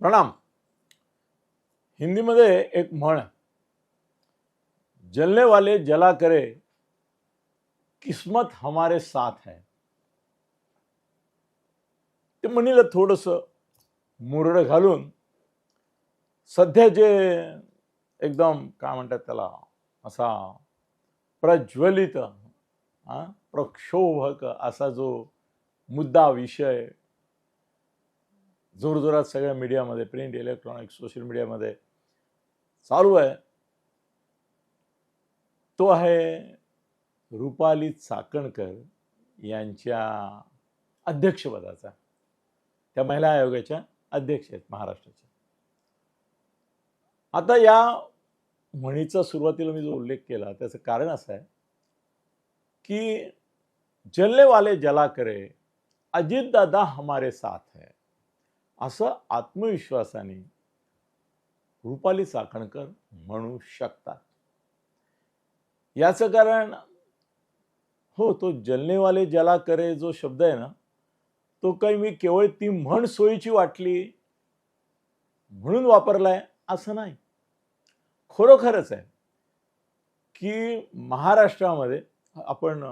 प्रणाम. हिंदीमध्ये एक म्हण जलने वाले जला करे किस्मत हमारे साथ है. ते म्हणीला थोडस मुरड घालून सध्या जे एकदम काय म्हणतात त्याला असा प्रज्वलित हा, प्रक्षोभक असा जो मुद्दा विषय जोरजोरात सगळ्या मीडियामध्ये प्रिंट इलेक्ट्रॉनिक सोशल मीडियामध्ये चालू आहे. तो आहे रुपाली चाकणकर यांच्या अध्यक्षपदाचा. त्या महिला आयोगाच्या अध्यक्ष आहेत महाराष्ट्राच्या. आता या म्हणीचा सुरुवातीला मी जो उल्लेख केला त्याचं कारण असं आहे की जल्लेवाले वाले जला करे अजित दादा हमारे साथ है. असं आत्मविश्वासाने रुपाली चाकणकर म्हणू शकतात. याचं कारण हो तो जलनेवाले जला करे जो शब्द आहे ना तो काही मी केवळ ती म्हण सोयीची वाटली म्हणून वापरलाय असं नाही. खरोखरच आहे की महाराष्ट्रामध्ये आपण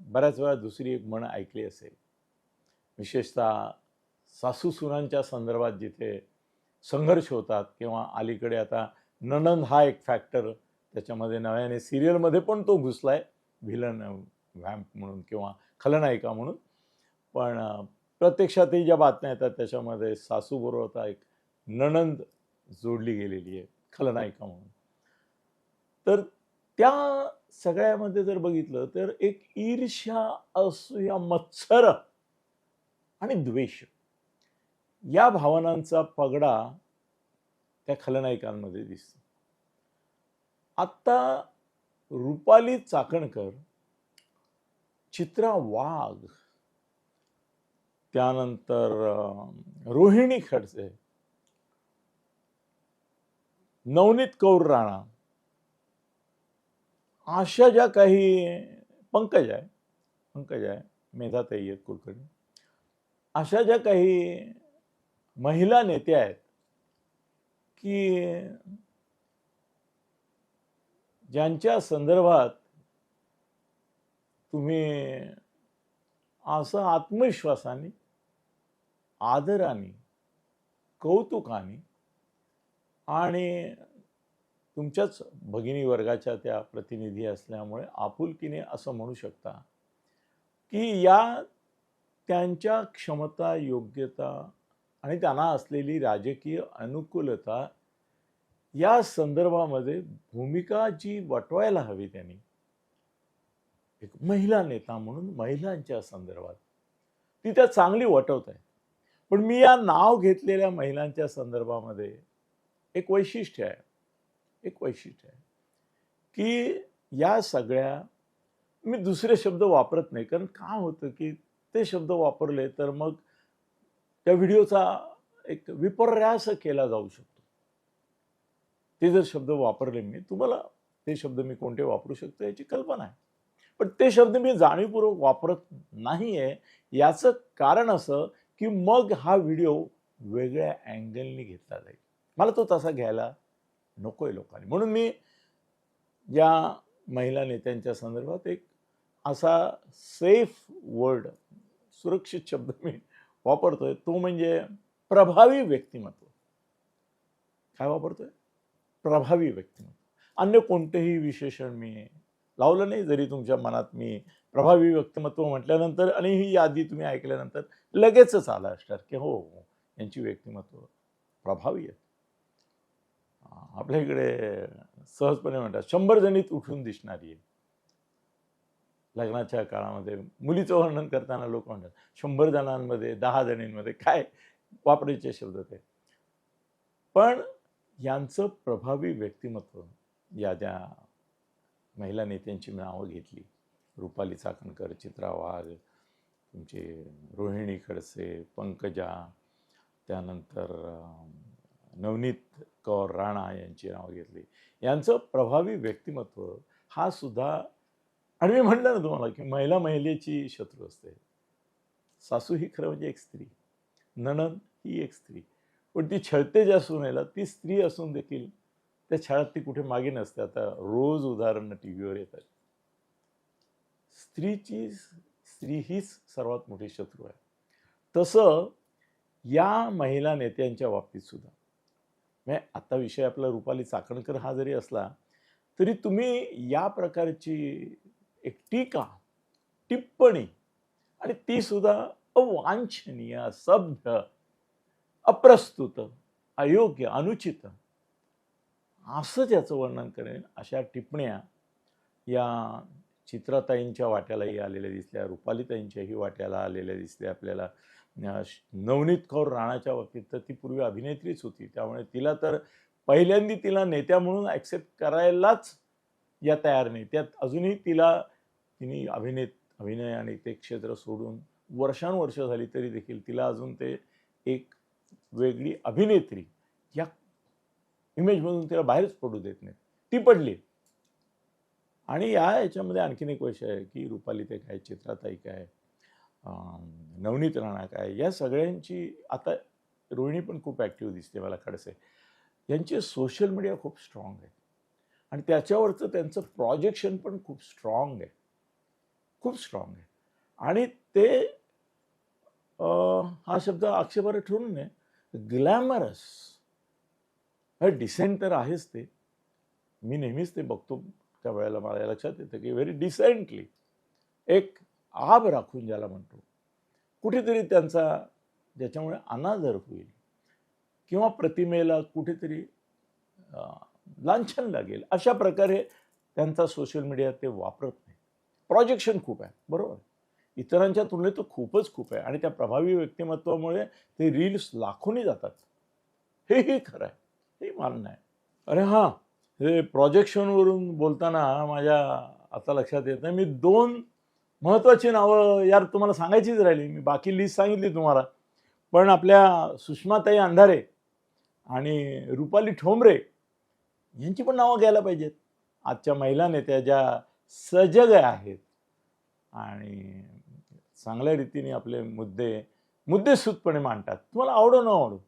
बऱ्याच वेळा दुसरी एक म्हण ऐकली असेल. विशेषतः सासूसुरांच्या संदर्भात जिथे संघर्ष होतात किंवा अलीकडे आता नणंद हा एक फॅक्टर त्याच्यामध्ये नव्याने सिरियलमध्ये पण तो घुसलाय व्हिलन व्हॅम्प म्हणून किंवा खलनायिका म्हणून. पण प्रत्यक्षातही ज्या बातम्या येतात त्याच्यामध्ये सासूबरोबर आता एक नणंद जोडली गेलेली आहे खलनायिका म्हणून. तर त्या सगळ्यामध्ये जर बघितलं तर एक ईर्ष्या असूया मत्सर आणि द्वेष. या भावनांचा पगडा त्या खलनायकांमध्ये दिसतो. आत्ता रुपाली चाकणकर चित्रा वाघ त्यानंतर रोहिणी खडसे नवनीत कौर राणा अशा ज्या काही पंकज आहे पंकज आहे मेधाताई आहेत कुलकर्णी अशा ज्या काही महिला नेत्या आहेत की ज्यांच्या संदर्भात तुम्ही असं आत्मविश्वासाने आदराने कौतुकाने आणि तुमच्याच भगिनी वर्गाच्या त्या प्रतिनिधी असल्यामुळे आपुलकीने असं म्हणू शकता की या त्यांच्या क्षमता योग्यता आणि त्यांना असलेली राजकीय अनुकूलता या संदर्भामध्ये भूमिका जी वटवायला हवी त्यांनी एक महिला नेता म्हणून महिलांच्या संदर्भात ती त्या चांगली वटवत आहे पण मी या नाव घेतलेल्या महिलांच्या संदर्भामध्ये एक वैशिष्ट्य आहे एक वैशिष्ट्य आहे की या सगळ्या मी दुसरे शब्द वापरत नाही कारण का होतं की ते शब्द वापरले तर मग त्या व्हिडिओचा एक विपर्यास केला जाऊ शकतो. ते जर शब्द वापरले मी तुम्हाला ते शब्द मी कोणते वापरू शकतो याची कल्पना आहे. पण ते शब्द मी जाणीवपूर्वक वापरत नाही आहे याचं कारण असं की मग हा व्हिडिओ वेगळ्या अँगलनी घेतला जाईल. मला तो तसा घ्यायला नको आहे लोकांनी. म्हणून मी या महिला नेत्यांच्या संदर्भात एक असा सेफ वर्ड सुरक्षित शब्द मी वापरतोय तो म्हणजे प्रभावी व्यक्तिमत्व. काय वापरतोय? प्रभावी व्यक्तिमत्व. अन्य कोणतेही विशेषण मी लावलं नाही जरी तुमच्या मनात मी प्रभावी व्यक्तिमत्व म्हटल्यानंतर आणि ही यादी तुम्ही ऐकल्यानंतर लगेचच आला असणार की हो यांची व्यक्तिमत्व प्रभावी आहेत आपल्या इकडे सहजपणे म्हणतात शंभर जणीत उठून दिसणारी आहे. लग्नाच्या काळामध्ये मुलीचं वर्णन करताना लोक म्हणतात शंभर जणांमध्ये दहा जणींमध्ये काय वापरायचे शब्द ते? पण यांचं प्रभावी व्यक्तिमत्व या ज्या महिला नेत्यांची नावं घेतली रुपाली चाकणकर चित्रा वाघ तुमचे रोहिणी खडसे पंकजा त्यानंतर नवनीत कौर राणा यांची नावं घेतली. यांचं प्रभावी व्यक्तिमत्व हा सुद्धा आणि मी म्हणलं ना तुम्हाला की महिला महिलेची शत्रू असते. सासू ही खरं म्हणजे एक स्त्री नणंद ही एक स्त्री. पण ती छळते ज्या सुनेला ती स्त्री असून देखील त्या छळात ती कुठे मागे नसते. आता रोज उदाहरणं टी व्हीवर येतात. स्त्रीची स्त्री हीच सर्वात मोठी शत्रू आहे. तसं या महिला नेत्यांच्या बाबतीत सुद्धा. म्हणजे आता विषय आपला रुपाली चाकणकर हा जरी असला तरी तुम्ही या प्रकारची एक टीका टिप्पणी. आणि ती सुद्धा अवांछनीय असभ्य अप्रस्तुत अयोग्य अनुचित. असं ज्याचं वर्णन करेन अशा टिप्पण्या या चित्राताईंच्या वाट्यालाही आलेल्या दिसल्या रुपालीताईंच्याही वाट्याला आलेल्या दिसल्या. आपल्याला श- नवनीत कौर राणाच्या बाबतीत तर ती पूर्वी अभिनेत्रीच होती. त्यामुळे तिला तर पहिल्यांदा तिला नेत्या म्हणून ॲक्सेप्ट करायलाच या तयार नाही. त्यात अजूनही तिला तिने अभिनेत अभिनय आणि ते क्षेत्र सोडून वर्षानुवर्ष झाली तरी देखील तिला अजून ते एक वेगळी अभिनेत्री या इमेजमधून तिला बाहेरच पडू देत नाही ती पडली. आणि या याच्यामध्ये आणखीन एक विषय आहे की रुपाली ते काय चित्राताई काय नवनीत राणा काय या सगळ्यांची आता रोहिणी पण खूप ॲक्टिव्ह दिसते मला खडसे. यांचे सोशल मीडिया खूप स्ट्रॉंग आहे. आणि त्याच्यावरचं त्यांचं प्रोजेक्शन पण खूप स्ट्रॉंग आहे. खूप स्ट्रॉंग आहे. आणि ते हा शब्द आक्षेपार्ह ठरून नये. ग्लॅमरस डिसेंट तर आहेच ते. मी नेहमीच ते बघतो त्या वेळेला मला लक्षात येतं की व्हेरी डिसेंटली एक आब राखून ज्याला म्हणतो. कुठेतरी त्यांचा ज्याच्यामुळे अनादर होईल किंवा प्रतिमेला कुठेतरी लांछन लागेल. अशा प्रकारे त्यांचा सोशल मीडिया ते वापरत प्रोजेक्शन खूप आहे बरोबर? इतरांच्या तुलनेत तर खूपच खूप आहे आणि त्या प्रभावी व्यक्तिमत्वामुळे ते रील्स लाखोनी जातात. हेही खरं आहे हे मान्य आहे. अरे हां हे प्रोजेक्शनवरून बोलताना माझ्या आता लक्षात येत नाही मी दोन महत्त्वाची नावं यार तुम्हाला सांगायचीच राहिली मी बाकी लिस्ट सांगितली तुम्हाला. पण आपल्या सुषमाताई अंधारे आणि रुपाली ठोंबरे यांची पण नावं घ्यायला पाहिजेत. आजच्या महिला नेत्या ज्या सजग आहेत. आणि चांगल्या रीतीने आपले मुद्दे मुद्देसूदपणे मांडतात. तुम्हाला आवडो न आवडो.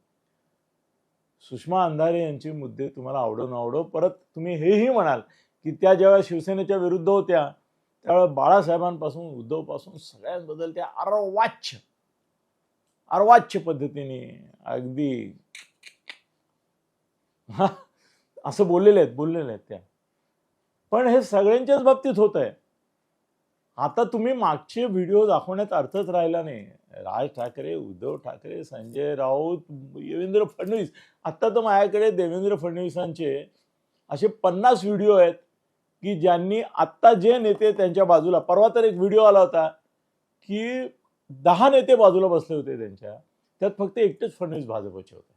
सुषमा अंधारे यांचे मुद्दे तुम्हाला आवडो न आवडो. परत तुम्ही हेही म्हणाल की त्या जेव्हा शिवसेनेच्या विरुद्ध होत्या त्यावेळेस बाळासाहेबांपासून उद्धवपासून सगळ्यांबद्दल त्या अर्वाच्य अर्वाच्य पद्धतीने अगदी असं बोललेले आहेत बोललेले आहेत त्या. पण हे सगळ्यांच्याच बाबतीत होत आहे आता तुम्ही मागचे व्हिडिओ दाखवण्यात अर्थच राहिला नाही. राज ठाकरे उद्धव ठाकरे संजय राऊत देवेंद्र फडणवीस आत्ता तर माझ्याकडे देवेंद्र फडणवीसांचे असे पन्नास व्हिडिओ आहेत की ज्यांनी आत्ता जे नेते त्यांच्या बाजूला परवा तर एक व्हिडिओ आला होता की दहा नेते बाजूला बसले होते त्यांच्या. त्यात फक्त एकटेच फडणवीस भाजपचे होते.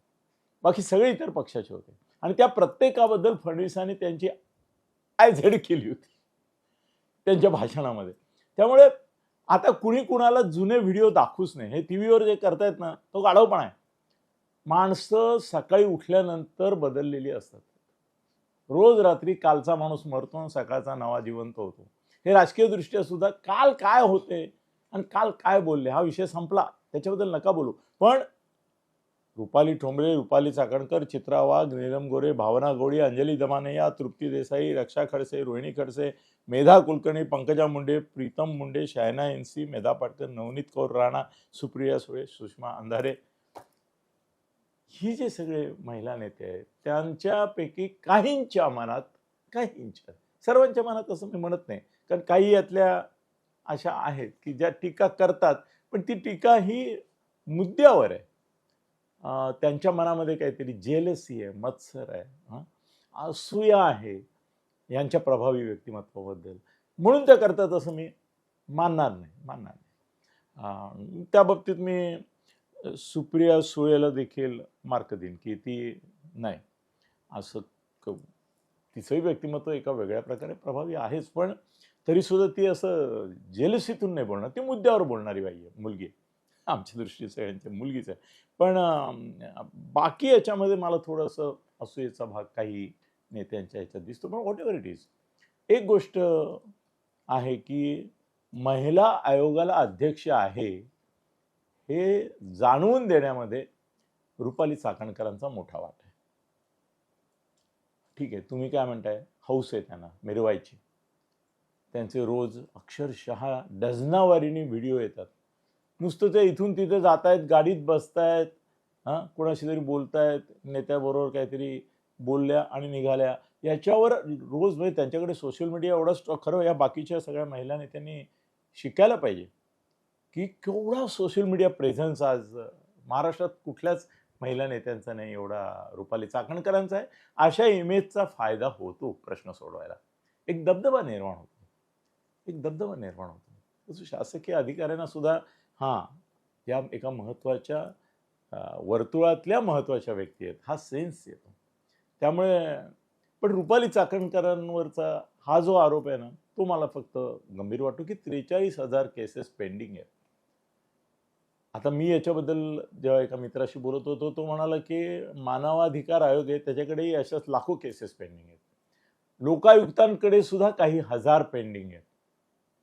बाकी सगळे इतर पक्षाचे होते. आणि त्या प्रत्येकाबद्दल फडणवीसांनी त्यांची आय झेड केली होती. त्यांच्या भाषणामध्ये. त्यामुळे आता कुणी कुणाला जुने व्हिडिओ दाखवूच नाही. हे टी व्हीवर जे करतायत ना तो गाढवपणा आहे. माणसं सकाळी उठल्यानंतर बदललेली असतात. रोज रात्री कालचा माणूस मरतो आणि सकाळचा नवा जिवंत होतो. हे राजकीय दृष्ट्या सुद्धा काल काय होते आणि काल काय बोलले हा विषय संपला. त्याच्याबद्दल नका बोलू. पण रुपाली ठोंबरे रुपाली चाकणकर चित्रा वाघ नीलम गोरे भावना गोडी अंजली दमानय्या तृप्ती देसाई रक्षा खडसे रोहिणी खडसे मेधा कुलकर्णी पंकजा मुंडे प्रीतम मुंडे शायना एनसी मेधा पाटकर नवनीत कौर राणा सुप्रिया सुळे सुषमा अंधारे. ही जे सगळे महिला नेते आहेत त्यांच्यापैकी काहींच्या मनात काहींच्या सर्वांच्या मनात असं मी म्हणत नाही. कारण काही यातल्या अशा आहेत की ज्या टीका करतात पण ती टीका ही मुद्द्यावर आहे. त्यांच्या मनामध्ये काहीतरी जेलसी आहे मत्सर आहे हां. असूया आहे यांच्या प्रभावी व्यक्तिमत्वाबद्दल. म्हणून त्या करतात असं मी मानणार नाही मानणार नाही. त्या बाबतीत मी सुप्रिया सुळेला देखील मार्क देईन की ती नाही असं क- तिचंही व्यक्तिमत्व एका वेगळ्या प्रकारे प्रभावी आहेच पण तरीसुद्धा ती असं जेलसीतून नाही बोलणार ती मुद्द्यावर बोलणारी बाई आहे मुलगी आहे. आमच्या दृष्टीने सगळ्यांच्या मुलगीच आहे. पण बाकी याच्यामध्ये मला थोडंसं असूयेचा भाग काही नेत्यांच्या ह्याच्यात दिसतो. पण व्हॉट एव्हर इट इज एक गोष्ट आहे की महिला आयोगाला अध्यक्ष आहे हे जाणवून देण्यामध्ये रुपाली चाकणकरांचा मोठा वाट आहे. ठीक आहे तुम्ही काय म्हणताय? हौस आहे त्यांना मिरवायची. त्यांचे रोज अक्षरशः डझनावारीने व्हिडिओ येतात. नुसतं ते इथून तिथे जात आहेत गाडीत बसतायत हां कोणाशी तरी बोलतायत नेत्याबरोबर काहीतरी बोलल्या आणि निघाल्या. याच्यावर रोज म्हणजे त्यांच्याकडे सोशल मीडिया एवढा स्ट्रॉ खरं या बाकीच्या सगळ्या महिला नेत्यांनी शिकायला पाहिजे. की केवढा सोशल मीडिया प्रेझन्स आज महाराष्ट्रात कुठल्याच महिला नेत्यांचा नाही एवढा रुपाली चाकणकरांचा आहे. अशा इमेजचा फायदा होतो प्रश्न सोडवायला. एक दबदबा निर्माण होतो. एक दबदबा निर्माण होतो. तसं शासकीय अधिकाऱ्यांना सुद्धा हां या एका महत्त्वाच्या वर्तुळातल्या महत्त्वाच्या व्यक्ती आहेत. हा सेन्स येतो. त्यामुळे पण रुपाली चाकणकरांवरचा हा जो आरोप आहे ना तो मला फक्त गंभीर वाटतो की त्रेचाळीस हजार केसेस पेंडिंग आहेत. आता मी याच्याबद्दल जेव्हा एका मित्राशी बोलत होतो तो म्हणाला की मानवाधिकार आयोग आहे त्याच्याकडेही अशाच लाखो केसेस पेंडिंग आहेत. लोकायुक्तांकडे सुद्धा काही हजार पेंडिंग आहेत.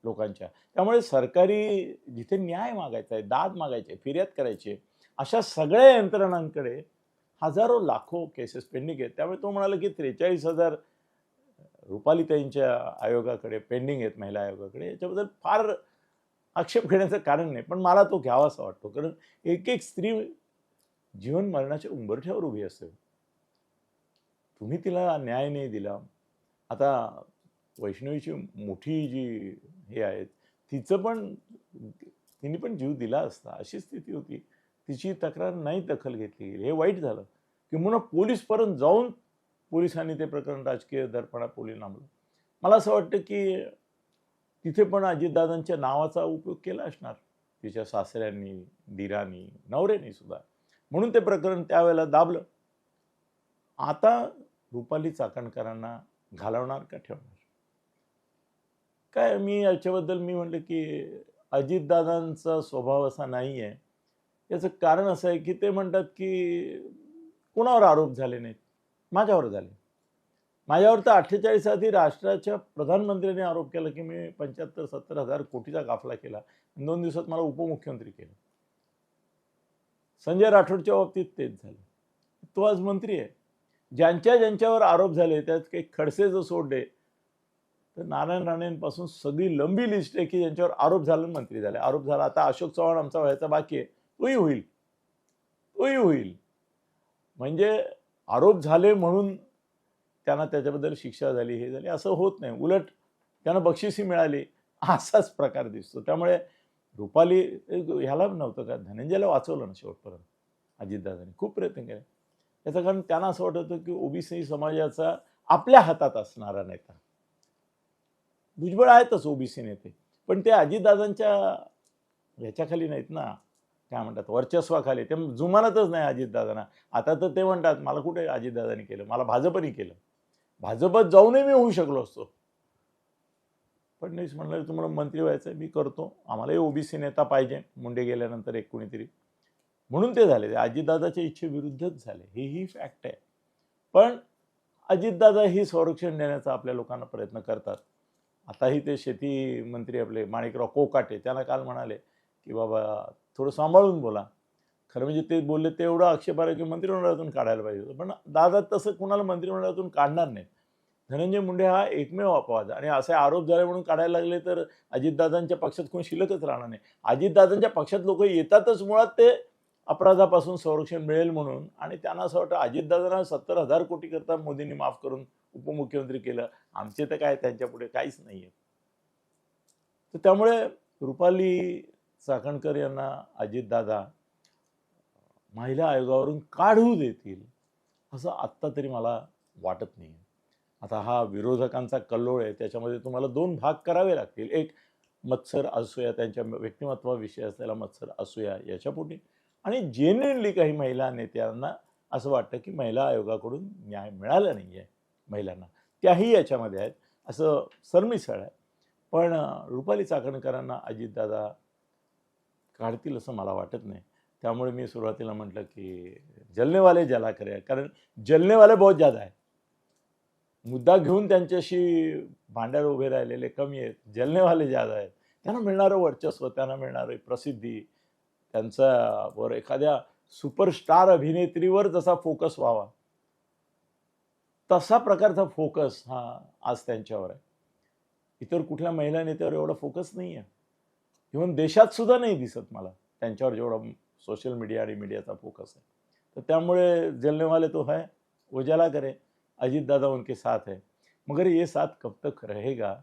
लोकांच्या. त्यामुळे सरकारी जिथे न्याय मागायचा आहे दाद मागायचे फिर्याद करायची अशा सगळ्या यंत्रणांकडे हजारो लाखो केसेस पेंडिंग आहेत. त्यामुळे तो म्हणाला की त्रेचाळीस हजार रुपालीताईंच्या आयोगाकडे पेंडिंग आहेत महिला आयोगाकडे. याच्याबद्दल फार आक्षेप घेण्याचं कारण नाही पण मला तो घ्यावासा वाटतो. कारण एक एक स्त्री जीवन मरणाच्या उंबरठ्यावर उभी असते. तुम्ही तिला न्याय नाही दिला. आता वैष्णवीची मोठी जी हे आहेत तिचं पण तिने पण जीव दिला असता अशी स्थिती होती. तिची तक्रार नाही दखल घेतली गेली. हे वाईट झालं. किंवा पोलीसपर्यंत जाऊन पोलिसांनी ते प्रकरण राजकीय दर्पणापोली नांबलं मला असं वाटतं की तिथे पण अजितदादांच्या नावाचा उपयोग केला असणार. तिच्या सासऱ्यांनी दिरांनी नवऱ्यानी सुद्धा. म्हणून ते प्रकरण त्यावेळेला दाबलं. आता रुपाली चाकणकरांना घालवणार का ठेवणार? काय मी याच्याबद्दल मी म्हटलं की अजितदादांचा स्वभाव असा नाही आहे याचं कारण असं आहे की ते म्हणतात की कोणावर आरोप झाले नाहीत? माझ्यावर झाले. माझ्यावर तर अठ्ठेचाळीस आधी राष्ट्राच्या प्रधानमंत्र्यांनी आरोप केला की मी पंच्याहत्तर सत्तर हजार कोटीचा काफला केला. आणि दोन दिवसात मला उपमुख्यमंत्री केलं. संजय राठोडच्या बाबतीत तेच झालं. तो आज मंत्री आहे. ज्यांच्या ज्यांच्यावर आरोप झाले त्यात काही खडसे जो सोडले तर नारायण राणेंपासून सगळी लंबी लिस्ट आहे की ज्यांच्यावर आरोप झाला मंत्री झाले. आरोप झाला आता अशोक चव्हाण आमचा व्हायचा बाकी आहे. तोही होईल. तोही होईल. म्हणजे आरोप झाले म्हणून त्यांना त्याच्याबद्दल शिक्षा झाली हे झाली असं होत नाही. उलट त्यांना बक्षिसी मिळाली. असाच प्रकार दिसतो. त्यामुळे रुपाली ह्याला नव्हतं का धनंजयला वाचवलं ना शेवटपर्यंत. अजितदादांनी खूप प्रयत्न केले. याचं कारण त्यांना असं वाटत होतं की ओबीसी समाजाचा आपल्या हातात असणारा नेता भुजबळ आहेतच ओबीसी नेते. पण ते अजितदादांच्या ह्याच्याखाली नाहीत ना. काय म्हणतात वर्चस्वाखाली. ते जुमानतच नाही अजितदादांना. आता तर ते म्हणतात मला कुठे अजितदादांनी केलं? मला भाजपनी केलं. भाजपत जाऊनही मी होऊ शकलो असतो. फडणवीस म्हणलं तुम्हाला मंत्री व्हायचं मी करतो. आम्हालाही ओबीसी नेता पाहिजे. मुंडे गेल्यानंतर एक कोणीतरी. म्हणून ते झाले. ते अजितदादाच्या इच्छेविरुद्धच झाले. हेही ही फॅक्ट आहे. पण अजितदादा ही संरक्षण देण्याचा आपल्या लोकांना प्रयत्न करतात. आताही ते शेती मंत्री आपले माणिकराव कोकाटे त्यांना काल म्हणाले की बाबा थोडं सांभाळून बोला. खरं म्हणजे ते बोलले ते एवढं आक्षेपार्ह की मंत्रिमंडळातून काढायला पाहिजे होतं. पण दादा तसं कुणाला मंत्रिमंडळातून काढणार नाही. धनंजय मुंडे हा एकमेव अपवाद आणि असे आरोप झाले म्हणून काढायला लागले तर अजितदादांच्या पक्षात कोण शिल्लकच राहणार नाही. अजितदादांच्या पक्षात लोक येतातच. मुळात ते अपराधापासून संरक्षण मिळेल म्हणून आणि त्यांना असं वाटतं अजितदादांना सत्तर हजार कोटीकरता मोदींनी माफ करून उपमुख्यमंत्री केलं. आमचे तर काय त्यांच्या पुढे काहीच नाही आहे तर त्यामुळे रुपाली चाकणकर यांना अजितदादा महिला आयोगावरून काढू देतील असं आत्ता तरी मला वाटत नाही आता हा विरोधकांचा कल्लोळ आहे. त्याच्यामध्ये तुम्हाला दोन भाग करावे लागतील. एक मत्सर असूया त्यांच्या व्यक्तिमत्वाविषयी असलेला मत्सर असूया याच्यापोटी आणि जेन्युनली काही महिला नेत्यांना असं वाटतं की महिला आयोगाकडून न्याय मिळाला नाही आहे महिलांना. त्याही याच्यामध्ये आहेत. असं सरमिसळ आहे. पण रुपाली चाकणकरांना अजितदादा काढतील असं मला वाटत नाही. त्यामुळे मी सुरुवातीला म्हटलं की जलनेवाले ज्याला करे कारण जलनेवाले बहुत ज्यादा आहे मुद्दा घेऊन त्यांच्याशी भांड्यावर उभे राहिलेले कमी आहेत. जलनेवाले ज्यादा आहेत. त्यांना मिळणारं वर्चस्व त्यांना मिळणारी प्रसिद्धी त्यांचा वर एखाद्या सुपरस्टार अभिनेत्रीवर जसा फोकस व्हावा तसा प्रकारचा फोकस हा आज त्यांच्यावर आहे. इतर कुठल्या महिला नेत्यावर एवढा फोकस नाही आहे. इव्हन देशात सुद्धा नाही दिसत मला त्यांच्यावर जेवढा सोशल मीडिया आणि मीडियाचा फोकस आहे. तर त्यामुळे जलनेवाले तो है उजाला करे अजित दादा उनके साथ है. मगर ये साथ कब तक रहेगा?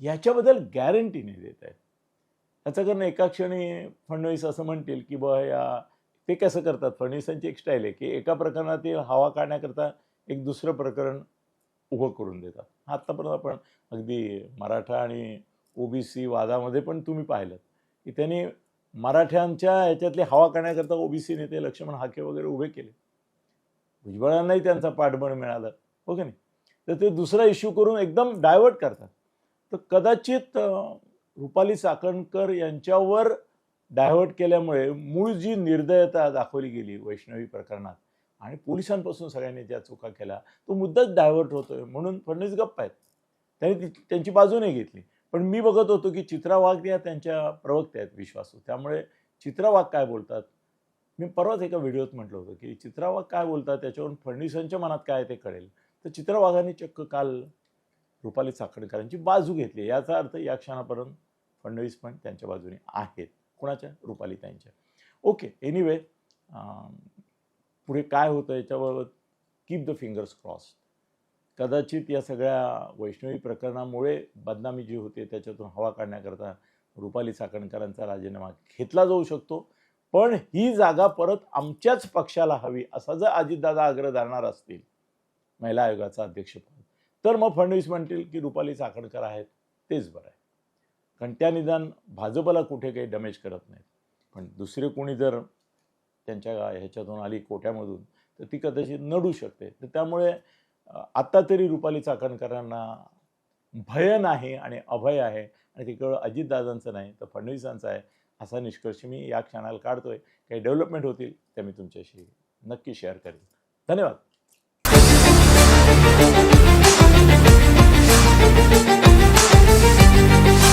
याच्याबद्दल गॅरंटी नाही देत आहे. त्याचं कारण एका क्षणी फडणवीस असं म्हणतील की बा या ते कसं करतात? फडणवीसांची एक स्टाईल आहे की एका प्रकरणातील हवा काढण्याकरता एक दुसरं प्रकरण उभं करून देतात. आत्तापर्यंत आपण अगदी मराठा आणि ओबीसी वादामध्ये पण तुम्ही पाहिलं की त्यांनी मराठ्यांच्या याच्यातली हवा काढण्याकरता ओबीसी नेते लक्ष्मण हाके वगैरे उभे केले. भुजबळांनाही त्यांचा पाठबळ मिळालं हो की नाही? तर ते दुसरा इश्यू करून एकदम डायव्हर्ट करतात. तर कदाचित रुपाली चाकणकर यांच्यावर डायव्हर्ट केल्यामुळे मूळ जी निर्दयता दाखवली गेली वैष्णवी प्रकरणात आणि पोलिसांपासून सगळ्यांनी ज्या चुका केल्या. तो मुद्दाच डायव्हर्ट होतोय म्हणून फडणवीस गप्प आहेत. त्यांनी ती- त्यांची बाजू नाही घेतली. पण मी बघत होतो की चित्रा वाघ या त्यांच्या प्रवक्त्या आहेत विश्वासू. त्यामुळे चित्रा वाघ काय बोलतात? मी परवाच एका व्हिडिओत म्हटलं होतं की चित्रा वाघ काय बोलतात त्याच्यावरून फडणवीसांच्या मनात काय ते कळेल. तर चित्रा वाघांनी चक्क काल रुपाली चाकणकरांची बाजू घेतली. याचा अर्थ या क्षणापर्यंत फडणवीस पण त्यांच्या बाजूने आहेत. कुणाच्या? रुपाली त्यांच्या ओके एनिवे पुढे काय होतं याच्याबाबत कीप द फिंगर्स क्रॉस कदाचित या सगळ्या वैष्णवी प्रकरणामुळे बदनामी जी होते त्याच्यातून हवा काढण्याकरता रुपाली चाकणकरांचा राजीनामा घेतला जाऊ शकतो. पण ही जागा परत आमच्याच पक्षाला हवी असा जर अजितदादा आग्रह धरणार असतील महिला आयोगाचा अध्यक्षपद तर मग फडणवीस म्हणतील की रुपाली चाकणकर आहेत तेच बरं आहे. कारण त्या निदान भाजपला कुठे काही डॅमेज करत नाहीत. पण दुसरे कोणी जर त्यांच्या ह्याच्यातून आली कोट्यामधून तर ती कदाचित नडू शकते. तर त्यामुळे आत्ता तरी रुपाली चाकणकरांना भय नाही आणि अभय आहे आणि ते केवळ अजितदादांचं नाही तर फडणवीसांचं आहे असा निष्कर्ष मी या क्षणाला काढतोय. काही डेव्हलपमेंट होतील त्या मी तुमच्याशी नक्की शेअर करेन. धन्यवाद.